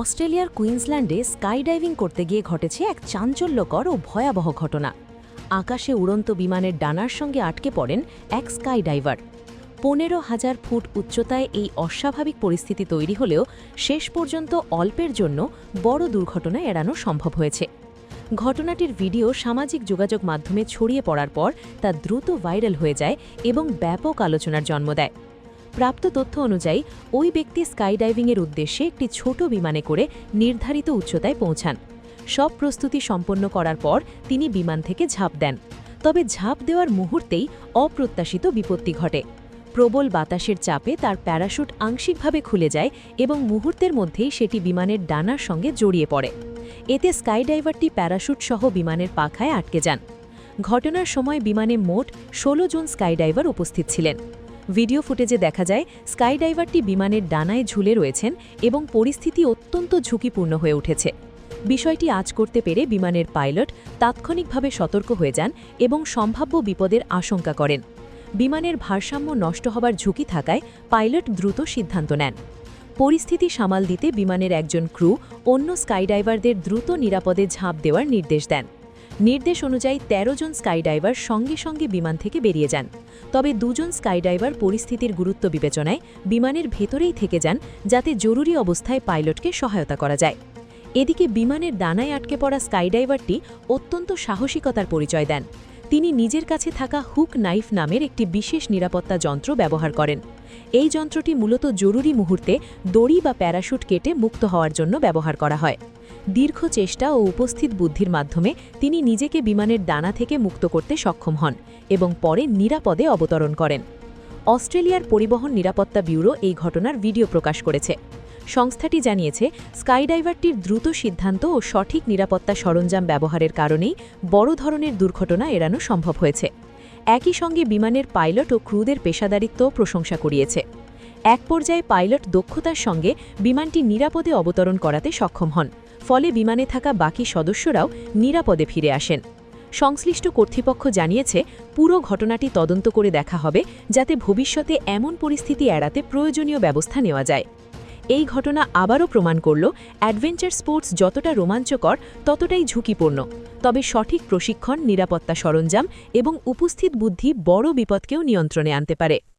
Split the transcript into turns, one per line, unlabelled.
অস্ট্রেলিয়ার কুইন্সল্যান্ডে স্কাইডাইভিং করতে গিয়ে ঘটেছে এক চাঞ্চল্যকর ও ভয়াবহ ঘটনা। আকাশে উড়ন্ত বিমানের ডানার সঙ্গে আটকে পড়েন এক স্কাইডাইভার। পনেরো হাজার ফুট উচ্চতায় এই অস্বাভাবিক পরিস্থিতি তৈরি হলেও শেষ পর্যন্ত অল্পের জন্য বড় দুর্ঘটনা এড়ানো সম্ভব হয়েছে। ঘটনাটির ভিডিও সামাজিক যোগাযোগ মাধ্যমে ছড়িয়ে পড়ার পর তা দ্রুত ভাইরাল হয়ে যায় এবং ব্যাপক আলোচনার জন্ম দেয়। প্রাপ্ত তথ্য অনুযায়ী, ওই ব্যক্তি স্কাইডাইভিংয়ের উদ্দেশ্যে একটি ছোট বিমানে করে নির্ধারিত উচ্চতায় পৌঁছান। সব প্রস্তুতি সম্পন্ন করার পর তিনি বিমান থেকে ঝাঁপ দেন। তবে ঝাঁপ দেওয়ার মুহূর্তেই অপ্রত্যাশিত বিপত্তি ঘটে। প্রবল বাতাসের চাপে তার প্যারাশুট আংশিকভাবে খুলে যায় এবং মুহূর্তের মধ্যেই সেটি বিমানের ডানার সঙ্গে জড়িয়ে পড়ে। এতে স্কাইডাইভারটি প্যারাশুট সহ বিমানের পাখায় আটকে যান। ঘটনার সময় বিমানে মোট ১৬ জন স্কাইডাইভার উপস্থিত ছিলেন। ভিডিও ফুটেজে দেখা যায়, স্কাইডাইভারটি বিমানের ডানায় ঝুলে রয়েছেন এবং পরিস্থিতি অত্যন্ত ঝুঁকিপূর্ণ হয়ে উঠেছে। বিষয়টি আজ করতে পেরে বিমানের পাইলট তাৎক্ষণিকভাবে সতর্ক হয়ে যান এবং সম্ভাব্য বিপদের আশঙ্কা করেন। বিমানের ভারসাম্য নষ্ট হবার ঝুঁকি থাকায় পাইলট দ্রুত সিদ্ধান্ত নেন। পরিস্থিতি সামাল দিতে বিমানের একজন ক্রু অন্য স্কাইডাইভারদের দ্রুত নিরাপদে ঝাঁপ দেওয়ার নির্দেশ দেন। নির্দেশ অনুযায়ী ১৩ জন স্কাইডাইভার সঙ্গে সঙ্গে বিমান থেকে বেরিয়ে যান। তবে দুজন স্কাইডাইভার পরিস্থিতির গুরুত্ব বিবেচনায় বিমানের ভেতরেই থেকে যান, যাতে জরুরি অবস্থায় পাইলটকে সহায়তা করা যায়। এদিকে বিমানের দানায় আটকে পড়া স্কাইডাইভারটি অত্যন্ত সাহসিকতার পরিচয় দেন। তিনি নিজের কাছে থাকা হুক নাইফ নামের একটি বিশেষ নিরাপত্তা যন্ত্র ব্যবহার করেন। এই যন্ত্রটি মূলত জরুরি মুহূর্তে দড়ি বা প্যারাশুট কেটে মুক্ত হওয়ার জন্য ব্যবহার করা হয়। দীর্ঘ চেষ্টা ও উপস্থিত বুদ্ধির মাধ্যমে তিনি নিজেকে বিমানের দানা থেকে মুক্ত করতে সক্ষম হন এবং পরে নিরাপদে অবতরণ করেন। অস্ট্রেলিয়ার পরিবহন নিরাপত্তা ব্যুরো এই ঘটনার ভিডিও প্রকাশ করেছে। সংস্থাটি জানিয়েছে, স্কাইডাইভারটির দ্রুত সিদ্ধান্ত ও সঠিক নিরাপত্তা সরঞ্জাম ব্যবহারের কারণেই বড় ধরনের দুর্ঘটনা এড়ানো সম্ভব হয়েছে। একই সঙ্গে বিমানের পাইলট ও ক্রুদের পেশাদারিত্বও প্রশংসা করিয়েছে এক পর্যায়ে পাইলট দক্ষতার সঙ্গে বিমানটি নিরাপদে অবতরণ করাতে সক্ষম হন। ফলে বিমানে থাকা বাকি সদস্যরাও নিরাপদে ফিরে আসেন। সংশ্লিষ্ট কর্তৃপক্ষ জানিয়েছে, পুরো ঘটনাটি তদন্ত করে দেখা হবে, যাতে ভবিষ্যতে এমন পরিস্থিতি এড়াতে প্রয়োজনীয় ব্যবস্থা নেওয়া যায়। এই ঘটনা আবারও প্রমাণ করল, অ্যাডভেঞ্চার স্পোর্টস যতটা রোমাঞ্চকর, ততটাই ঝুঁকিপূর্ণ। তবে সঠিক প্রশিক্ষণ, নিরাপত্তা সরঞ্জাম এবং উপস্থিত বুদ্ধি বড় বিপদকেও নিয়ন্ত্রণে আনতে পারে।